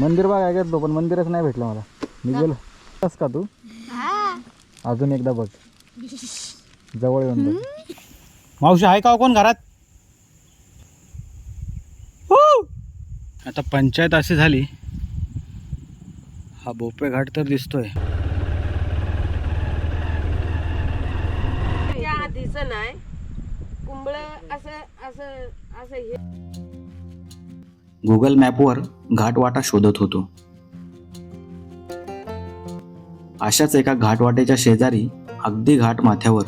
मंदिर बघायला गेलो पण मंदिरच नाही भेटलं मला. मी गेलो. बस का तू? अजून एकदा बघ. जवळ येऊन बघ. मावशी आहे का हो कोण घरात? आता पंचायत अशी झाली. हा बोपे घाट तर दिसतोय. त्या आधीच नाही. कुंबळ असं असं असं हे गुगल मॅपवर घाटवाटा शोधत होतो. अशाच एका घाटवाटेच्या शेजारी अगदी घाट माथ्यावर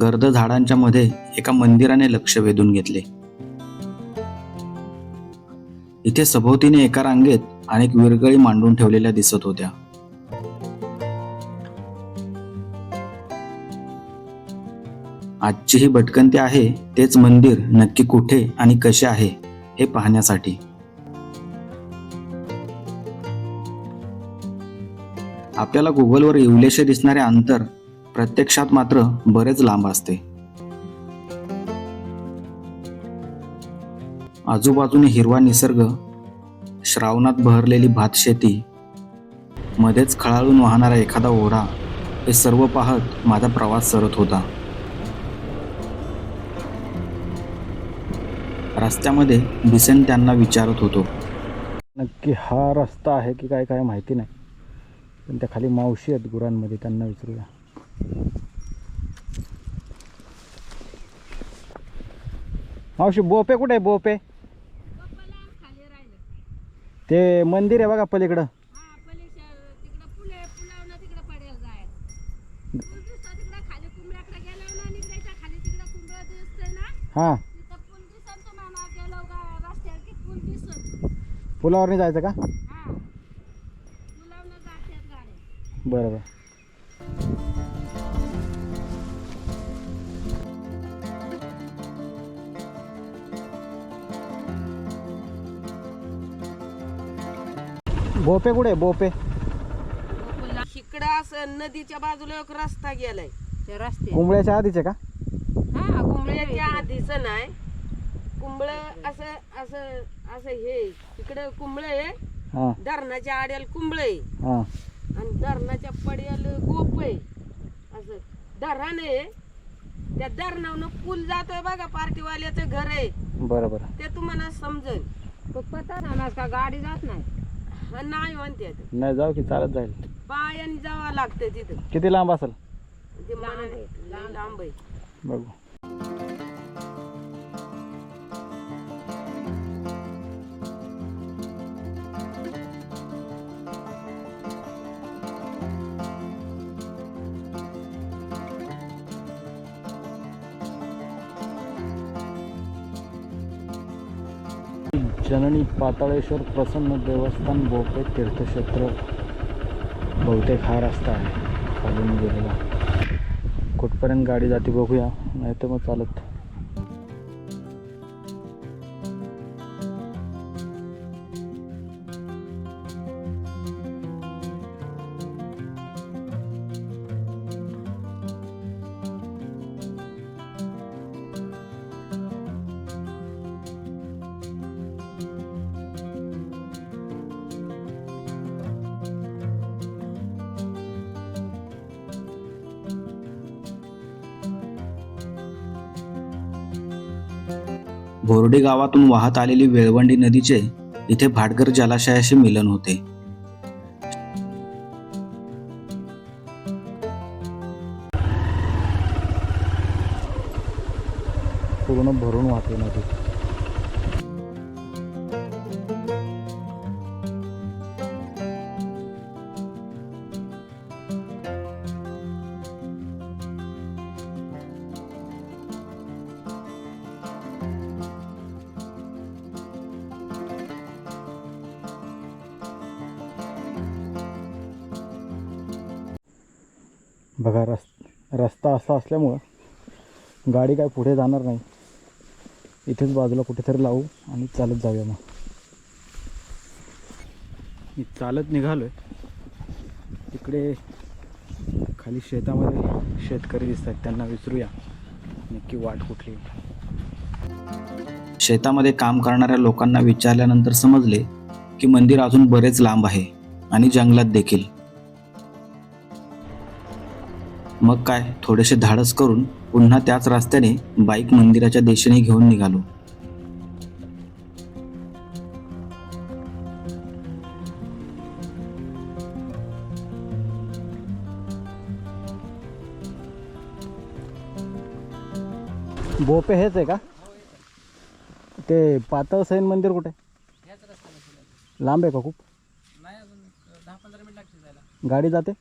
गर्द झाडांच्या मध्ये एका मंदिराने लक्ष वेधून घेतले. इथे सभोवतीने एका रांगेत अनेक विरगळी मांडून ठेवलेल्या दिसत होत्या. आजची ही भटकंती आहे तेच मंदिर नक्की कुठे आणि कसे आहे हे पाहण्यासाठी. आपल्याला गुगलवर येवलेसे दिसणारे अंतर प्रत्यक्षात मात्र बरेच लांब असते. आजूबाजूने हिरवा निसर्ग श्रावणात बहरलेली भातशेती मध्येच खळाळून वाहणारा एखादा ओढा हे सर्व पाहत माझा प्रवास सरत होता. रस्त्यामध्ये बिसेन त्यांना विचारत होतो. नक्की हा रस्ता आहे की काय काय माहिती नाही. पण त्या खाली मावशी आहेत गुरांमध्ये त्यांना विचारूया. मावशी बोपे कुठे आहे बोपे? ते मंदिर आहे बघा पलीकडं. हां. पुलावर नाही जायचं का? बरं बरं बोपे कुठे बोपे. इकडं असं नदीच्या बाजूला एक रस्ता गेलाय. रस्ते कुंबळ्याच्या आधीचे का? हा कुंबळ्याच्या आधीच. नाही. कुंबळ असं असं असं हे इकडं कुंबळ आहे. हां. धरणाच्या आड्याला कुंबळ आहे. हां. धरणाच्या पड्याला गोप आहे. असं. धरण आहे. त्या धरणावनं पूल जातोय बघा पार्टीवाल्याचं घर आहे. बरं बरं. ते तुम्हाला समजेल. पत्ता जाणार का गाडी जात नाही? हा, नाही म्हणते नाही जाऊ की चालत जाईल. पायाने जावं लागतं तिथं. किती लांब असेल? ते मनाने लांब आहे. बघू. जननी पाताळेश्वर प्रसन्न देवस्थान बोपे तीर्थक्षेत्र बहुतेक हा रस्ता आहे. खालून गेलेला. कुठपर्यंत गाडी जाते बघूया. नाही तर मग चालत. घोरडे गावातून वाहत आलेली वेळवंडी नदीचे इथे भाटघर जलाशयाशी मिलन होते. पूर्ण भरून वाहते नदी. रस्ता असल्यामुळं गाडी काय पुढे जाणार नाही. इथेच बाजूला कुठेतरी लावू आणि चालत जाऊया मग. मी चालत निघालो आहे इकडे खाली शेतामध्ये शेतकरी दिसतात त्यांना विचारूया नक्की वाट कुठली? शेतामध्ये काम करणाऱ्या लोकांना विचारल्यानंतर समजले की मंदिर अजून बरेच लांब आहे आणि जंगलात देखील. मग काय? थोडेसे धाडस करून पुन्हा त्याच रस्त्याने बाईक मंदिराच्या दिशेने घेऊन निघालो. बोपे हेच आहे का? ते पातळ सैन मंदिर कुठे? लांब आहे का खूप? गाडी जाते?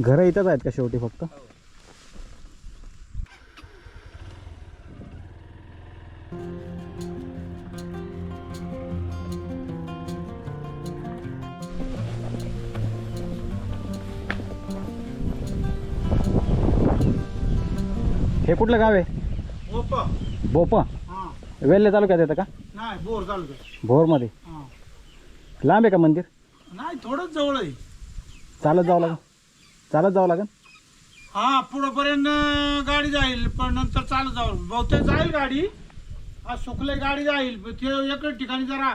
घरं इथंच आहेत का शेवटी फक्त? हे. कुठलं गाव आहे? ओपा बोप? हां. वेल्हे तालुक्यात येतं का? नाही बोर चालू भोरमध्ये. हां. लांब आहे का मंदिर? नाही थोडंच जवळ आहे. चालत जावं लागेल. चालत जावं लागेल? हा पुढंपर्यंत गाडी जाईल पण नंतर चालत जावं बहुतेक जाईल गाडी. हा सुकले गाडी जाईल पण ते एकच ठिकाणी जरा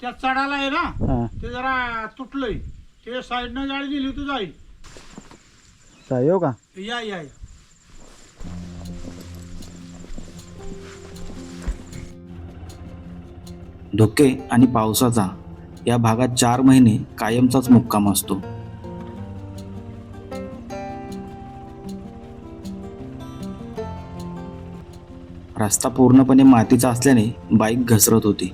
त्या चढाला आहे ना हां. ते जरा तुटलंय. ते साईडनं गाडी दिली तर जाईल. येऊ का? या या या. धुके आणि पावसाचा या भागात चार महिने कायमचाच मुक्काम असतो. रस्ता पूर्णपणे मातीचा असल्याने बाईक घसरत होती.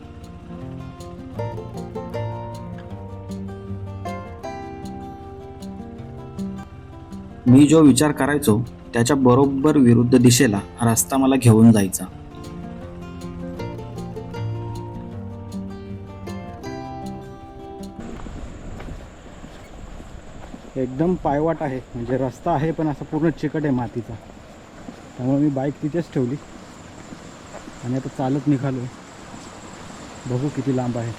मी जो विचार करायचो त्याच्या बरोबर विरुद्ध दिशेला रस्ता मला घेऊन जायचा. एकदम पायवाट आहे. म्हणजे रस्ता आहे पण असं पूर्ण चिकट आहे मातीचा. त्यामुळे मी बाईक तिथेच ठेवली. आणि आता चालत निघालो बघू किती लांब आहे.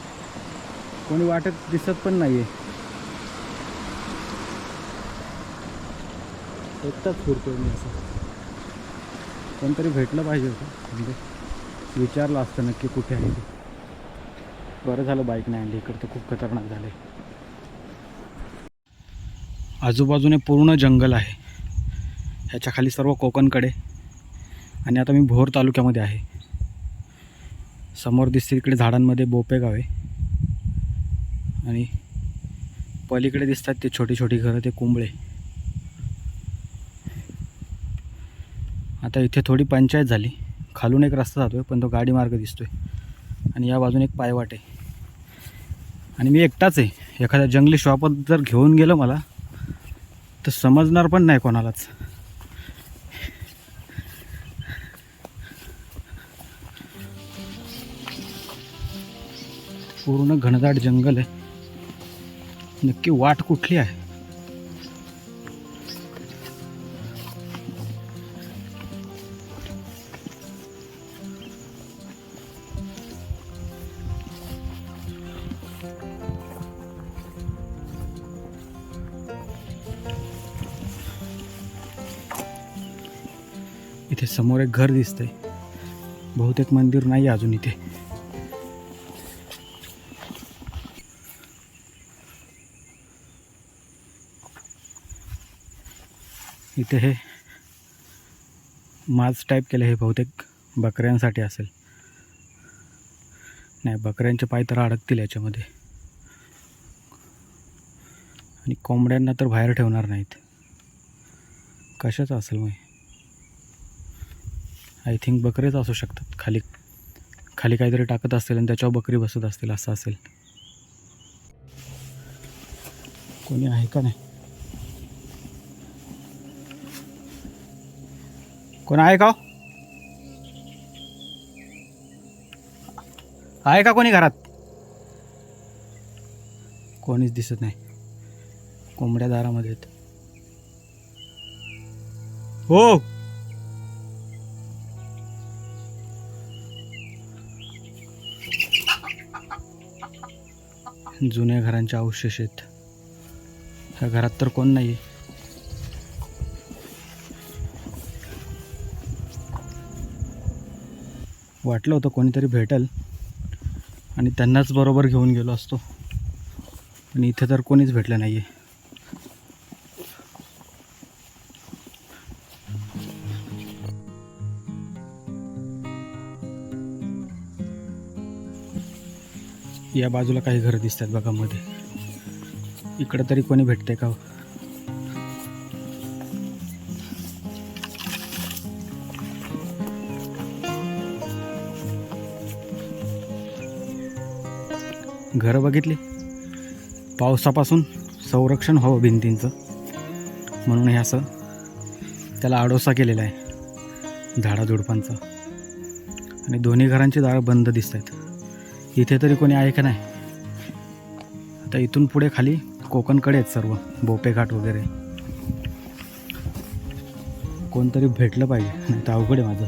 कोणी वाटत दिसत पण नाही आहे एकटाच फिरतोय मी असं. कोणतरी भेटलं पाहिजे होतं. म्हणजे विचारलं असतं नक्की कुठे आहे ते. बरं झालं बाईक नाही आणली. इकडं तर खूप खतरनाक झालं आहे आजूबाजूने पूर्ण जंगल आहे. ह्याच्या खाली सर्व कोकणकडे आणि आता मी भोर तालुक्यामध्ये आहे. समोर दिसते इकडे झाडांमध्ये बोपेगाव आहे. आणि पलीकडे दिसतात ते छोटी छोटी घरं ते कुंबळे. आता इथे थोडी पंचायत झाली. खालून एक रस्ता जातो आहे पण तो गाडी मार्ग दिसतो आहे आणि या बाजूने एक पायवाट आहे. आणि मी एकटाच आहे. एखाद्या जंगली शॉपात जर घेऊन गेलं मला तर समजणार पण नाही कोणालाच. पूर्ण घनदाट जंगल आहे. नक्की वाट कुठली आहे? समोर एक घर दिसतंय. बहुतेक मंदिर नाही अजून इथे. इथे हे माज टाईप केलं हे बहुतेक बकऱ्यांसाठी असेल. नाही बकऱ्यांचे पाय तर अडकतील याच्यामध्ये. आणि कोंबड्यांना तर बाहेर ठेवणार नाहीत. कशाचं असेल मग आय थिंक बकरेच असू शकतात. खाली खाली काहीतरी टाकत असतील आणि त्याच्यावर बकरी बसत असतील असं असेल. कोणी आहे का नाही? कोण आहे का हो? आहे का कोणी घरात? कोणीच दिसत नाही. कोंबड्या दारामध्ये आहेत. हो! जुन्या घरांचे अवशेष आहेत. ह्या घरात तर कोण नाही वाटलं होतं कोणीतरी भेटेल आणि त्यांनाच बरोबर घेऊन गेलो असतो. आणि इथे तर कोणीच भेटलं नाही आहे या बाजूला काही घरं दिसतात बघा मध्ये. इकडं तरी कोणी भेटते का हो? घरं बघितली? पावसापासून संरक्षण व्हावं भिंतींचं. म्हणून हे असं त्याला आडोसा केलेला आहे झाडाझुडपांचा. आणि दोन्ही घरांची दारं बंद दिसत आहेत इथे तरी कोणी आहे का नाही? आता इथून पुढे खाली कोकणकडे आहेत सर्व बोपेघाट वगैरे. कोणतरी भेटलं पाहिजे नाही तर अवघड आहे माझं.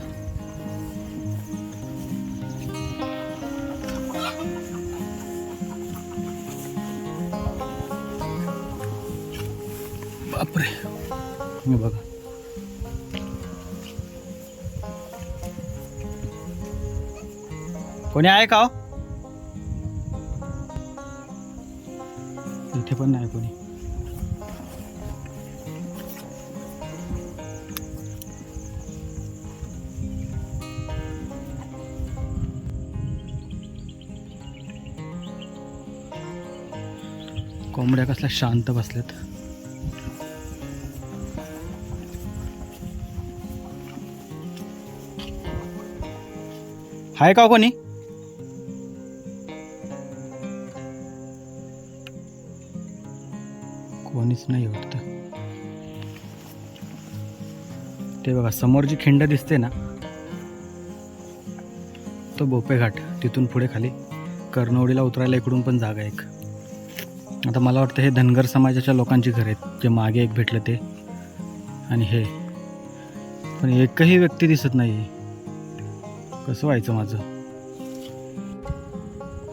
बापरे. मी बघा. कोणी आहे का हो? पण नाही कोणी. कोंबड्या कसल्या शांत बसल्यात. आहे का कोणी? कोणीच नाही वाटतं ते बघा समोर जी खिंड दिसते ना तो बोपेघाट तिथून पुढे खाली कर्णवडीला उतरायला इकडून पण जागा एक. आता मला वाटतं हे धनगर समाजाच्या लोकांची घर आहेत जे मागे एक भेटलं ते. आणि हे. पण एकही व्यक्ती दिसत नाही. कसं व्हायचं माझं?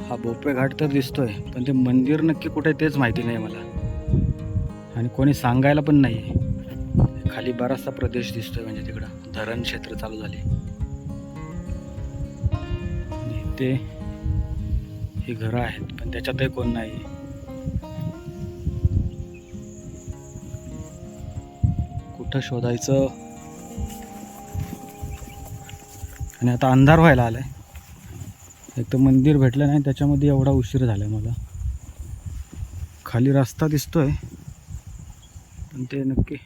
हा बोपे घाट तर दिसतोय पण ते मंदिर नक्की कुठे आहे तेच माहिती नाही मला. आणि कोणी सांगायला पण नाही आहे खाली बराचसा प्रदेश दिसतोय म्हणजे तिकडं. धरण क्षेत्र चालू झाले. आणि ते ही घरं आहेत पण त्याच्यातही कोण नाही कुठं शोधायचं? आणि आता अंधार व्हायला आलाय. एक तर मंदिर भेटलं नाही त्याच्यामध्ये एवढा उशीर झालाय मला. खाली रस्ता दिसतोय. पण ते नक्की.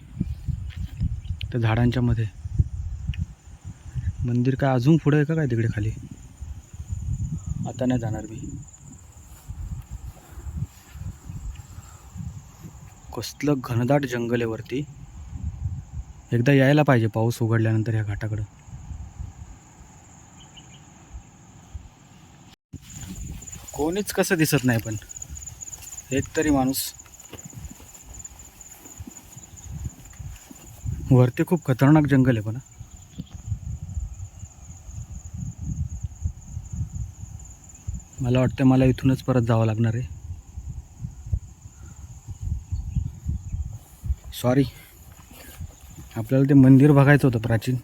त्या झाडांच्या मध्ये. मंदिर काय अजून पुढे आहे का काय तिकडे खाली? आता नाही जाणार मी. कसलं घनदाट जंगल आहे वरती. एकदा यायला पाहिजे पाऊस उघडल्यानंतर ह्या घाटाकडं. कोणीच कसं दिसत नाही पण. एक तरी माणूस. वरती खूप खतरनाक जंगल आहे पण मला वाटतं मला इथूनच परत जावं लागणार आहे. सॉरी आपल्याला ते मंदिर बघायचं होतं प्राचीन.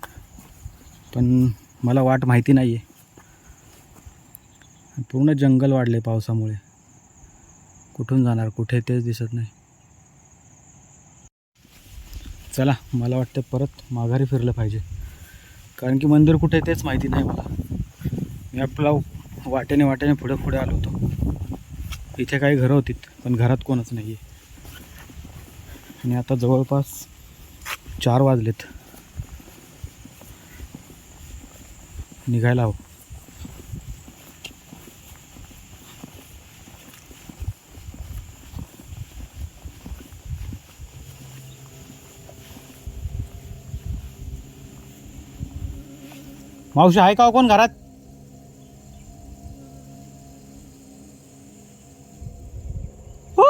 पण मला वाट माहिती नाही आहे पूर्ण जंगल वाढले पावसामुळे. कुठून जाणार कुठे तेच दिसत नाही. चला मला वाटतं परत माघारी फिरलं पाहिजे. कारण की मंदिर कुठे तेच माहिती नाही मला. मी आपला वाट्याने वाट्याने पुढे पुढे आलो होतो. इथे काही घरं होतीत पण घरात कोणच नाही आहे आणि आता जवळपास चार वाजलेत. निघायला हवं. मावशी आहे का हो कोण घरात? हो!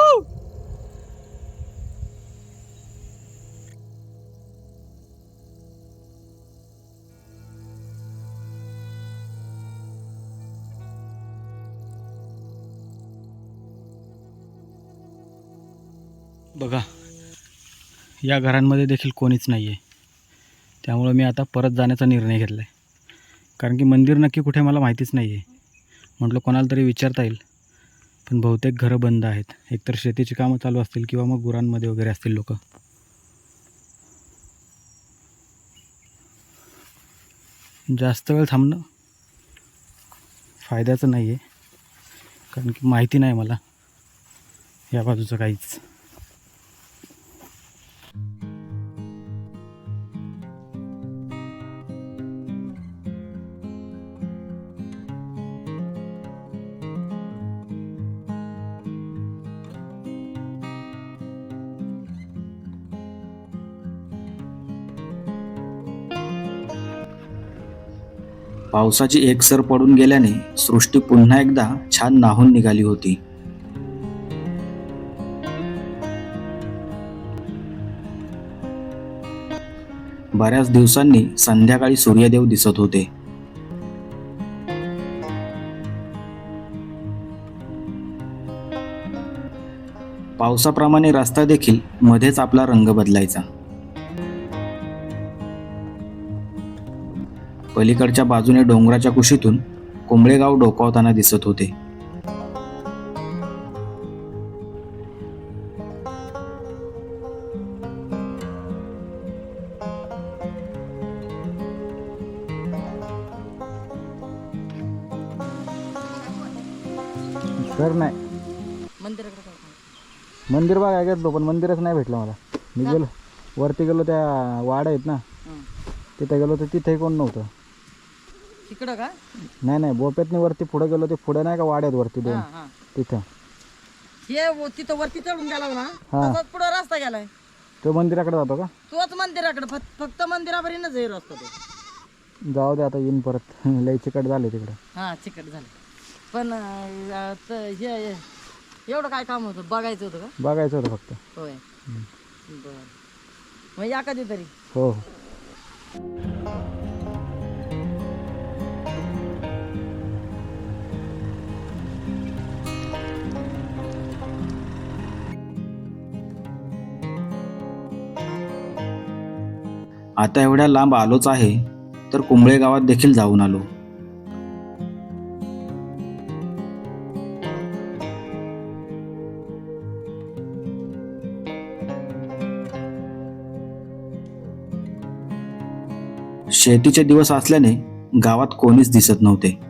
बघा या घरांमध्ये देखील कोणीच नाही आहे त्यामुळं मी आता परत जाण्याचा निर्णय घेतला आहे कारण की मंदिर नक्की कुठे मला माहितीच नाही आहे. म्हटलं कोणाला तरी विचारता येईल. पण बहुतेक घरं बंद आहेत. एकतर शेतीची कामं चालू असतील किंवा मग गुरांमध्ये वगैरे असतील लोक. जास्त वेळ थांबणं फायद्याचं नाही आहे कारण की माहिती नाही मला. या बाजूचं काहीच. पावसाची एकसर पडून गेल्याने सृष्टी पुन्हा एकदा छान नाहून निघाली होती. बऱ्याच दिवसांनी संध्याकाळी सूर्यदेव दिसत होते. पावसाप्रमाणे रस्ता देखील मध्येच आपला रंग बदलायचा. पलीकडच्या बाजूने डोंगराच्या कुशीतून कोंबळेगाव डोकावताना दिसत होते. सर नाही. मंदिर बघायला घेतलो पण मंदिरच नाही भेटलं मला. मी गेलो वरती गेलो त्या वाड्या आहेत ना तिथे गेलो तर तिथे कोण नव्हतं. तिकडं का? नाही नाही बोप्यातनी वरती पुढे गेलो ते पुढे नाही का वाड्यात वरती दोन? तिथं. हे व- तिथं वरती चढून गेला ना? हा. तसाच पुढे रस्ता गेलाय. तो मंदिराकडे जातो का? तोच मंदिराकडे फक्त फक्त मंदिरापर्यंतच आहे रस्ता तो. जाऊ दे आता येईन परत. लय चिकट झाले तिकडे. हा चिकट झालं. पण अं, त- हे हे- एवढं काय काम होतं? बघायचं होतं का? बघायचं होतं फक्त. होय. बर. मग या कधीतरी. हो. आता एवढ्या लांब आलोच आहे तर कुंबळे गावात देखील जाऊन आलो. शेतीचे दिवस असल्याने गावात कोणीच दिसत नव्हते.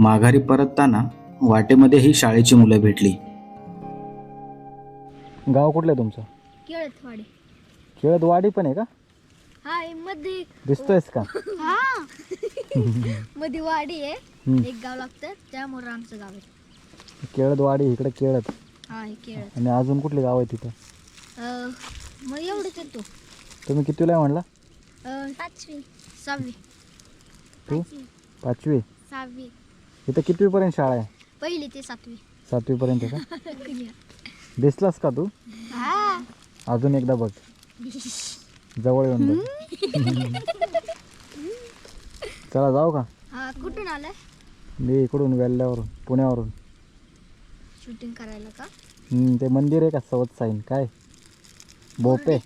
माघारी परतताना वाटेमध्ये ही शाळेची मुलं भेटली. गाव कुठलं आहे तुमचं? केळतवाडी खेळत वाडी पण आहे का? हायमध्ये दिसतोयस का? हा. मध्ये वाडी आहे. एक गाव लागतं त्यामुळे आमचं गाव आहे. केळत वाडी इकडे केळत हा हे केळ आणि अजून कुठली गाव आहे तिथं? अं, मग एवढंच येतो तुम्ही कितीला आहे म्हणला? अं, पाचवी. सहावी. तू? पाचवी? सहावी. इथं कितवीपर्यंत शाळा आहे? पहिली ते सातवी. सातवीपर्यंत आहे का? दिसलास का तू? अजून एकदा बघ. जवळ येऊन बघ. चला जाऊ का? हा कुठून आलाय? मी इकडून वेल्ल्यावरून पुण्यावरून. शूटिंग करायला का? हम्म, ते मंदिर आहे का सवत साईन? काय? बोपे.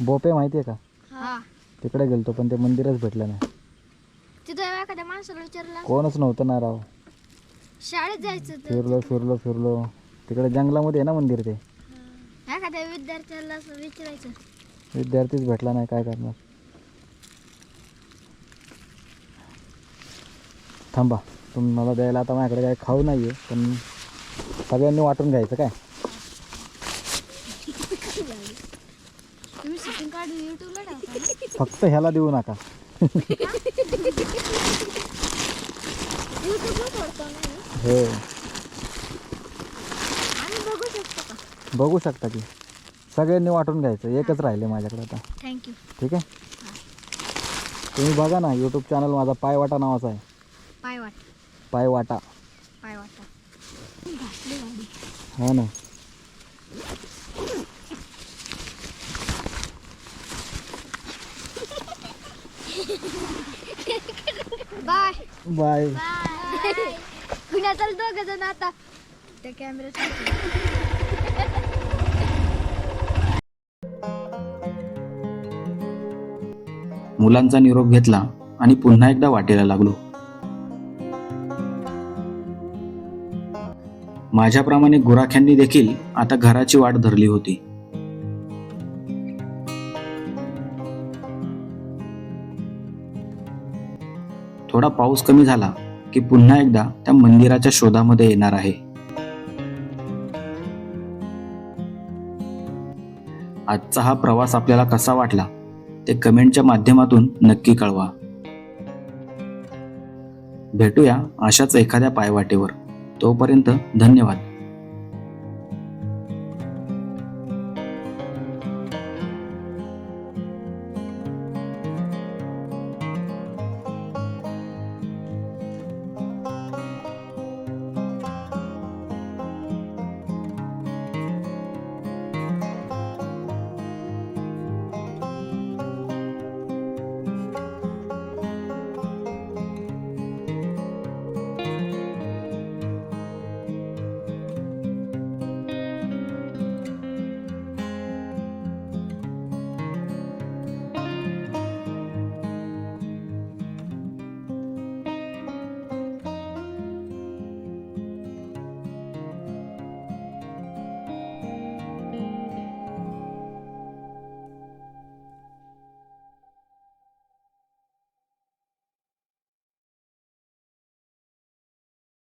बोपे माहिती आहे का? हा. तिकडे गेलतो पण ते मंदिरच भेटलं नाही. तिथं एखाद्या माणसाला विचारला. कोणच नव्हतं ना राव. शाळेत जायचं तर फिरलो फिरलो फिरलो. तिकडे जंगलामध्ये आहे ना मंदिर ते. एखाद्या विद्यार्थ्याला असं विचारायचं. विद्यार्थीच भेटला नाही काय करणार? थांबा. तुम्ही मला द्यायला आता माझ्याकडे काय खाऊ नाही आहे पण सगळ्यांनी वाटून घ्यायचं काय? तुम्ही शूटिंग काढून युट्यूबला टाकता ना? फक्त ह्याला देऊ नका युट्यूबला सोडतो ना हो. बघू शकतो का? सगळ्यांनी वाटून घ्यायचं. एकच राहिले माझ्याकडे आता. थँक्यू ठीक आहे? तुम्ही बघा ना यूट्यूब चॅनल माझा पायवाटा नावाचा आहे. पाय वाट पायवाटा. पाय वाटा घातली गाडी हो ना. बाय बाय कुणा चल दोघ जण आता त्या कॅमेरा मुलांचा निरोप घेतला आणि पुन्हा एकदा वाटेला लागलो. माझ्याप्रमाणे गुराख्यांनी देखील आता घराची वाट धरली होती. थोडा पाऊस कमी झाला. की पुन्हा एकदा त्या मंदिराच्या शोधामध्ये येणार आहे. आजचा हा प्रवास आपल्याला कसा वाटला ते कमेंटच्या माध्यमातून नक्की कळवा. भेटूया अशाच एखाद्या पायवाटेवर. तोपर्यंत धन्यवाद.